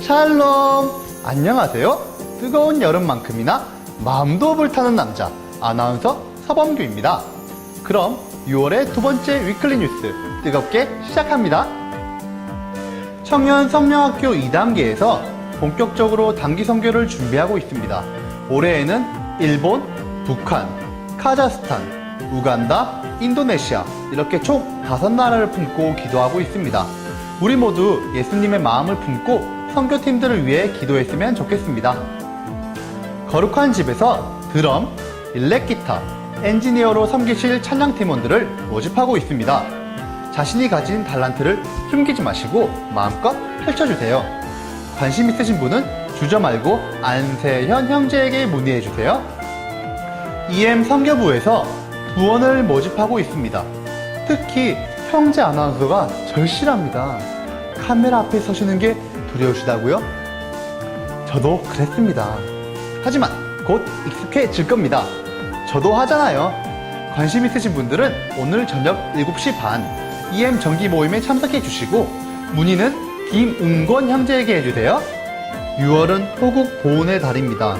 샬롬! 안녕하세요. 뜨거운 여름만큼이나 마음도 불타는 남자, 아나운서 서범규입니다. 그럼 6월의 두 번째 위클리 뉴스 뜨겁게 시작합니다. 청년 성령학교 2단계에서 본격적으로 단기 선교를 준비하고 있습니다. 올해에는 일본, 북한, 카자흐스탄, 우간다, 인도네시아 이렇게 총 다섯 나라를 품고 기도하고 있습니다. 우리 모두 예수님의 마음을 품고 선교팀들을 위해 기도했으면 좋겠습니다. 거룩한 집에서 드럼, 일렉기타, 엔지니어로 섬기실 찬양팀원들을 모집하고 있습니다. 자신이 가진 달란트를 숨기지 마시고 마음껏 펼쳐주세요. 관심 있으신 분은 주저 말고 안세현 형제에게 문의해 주세요. EM 선교부에서 부원을 모집하고 있습니다. 특히 형제 아나운서가 절실합니다. 카메라 앞에 서시는 게 두려우시다고요? 저도 그랬습니다. 하지만 곧 익숙해질 겁니다. 저도 하잖아요. 관심 있으신 분들은 오늘 저녁 7시 반 EM 정기 모임에 참석해 주시고 문의는 김은권 형제에게 해주세요. 6월은 호국 보훈의 달입니다.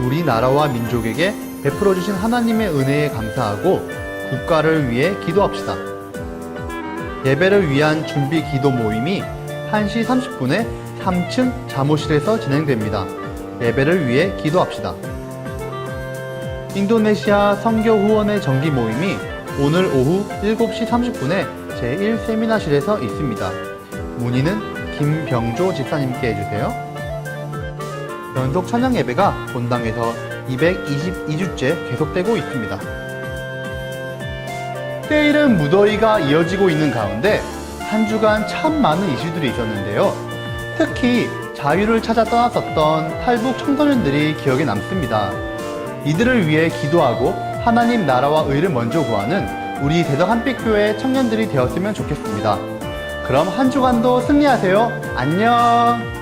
우리나라와 민족에게 베풀어 주신 하나님의 은혜에 감사하고 국가를 위해 기도합시다. 예배를 위한 준비 기도 모임이 1시 30분에 3층 자모실에서 진행됩니다. 예배를 위해 기도합시다. 인도네시아 선교 후원의 정기 모임이 오늘 오후 7시 30분에 제1 세미나실에서 있습니다. 문의는 김병조 집사님께 해주세요. 연속 찬양 예배가 본당에서 222주째 계속되고 있습니다. 때이른 무더위가 이어지고 있는 가운데 한 주간 참 많은 이슈들이 있었는데요. 특히 자유를 찾아 떠났었던 탈북 청소년들이 기억에 남습니다. 이들을 위해 기도하고 하나님 나라와 의를 먼저 구하는 우리 대덕 한빛교회 청년들이 되었으면 좋겠습니다. 그럼 한 주간도 승리하세요. 안녕!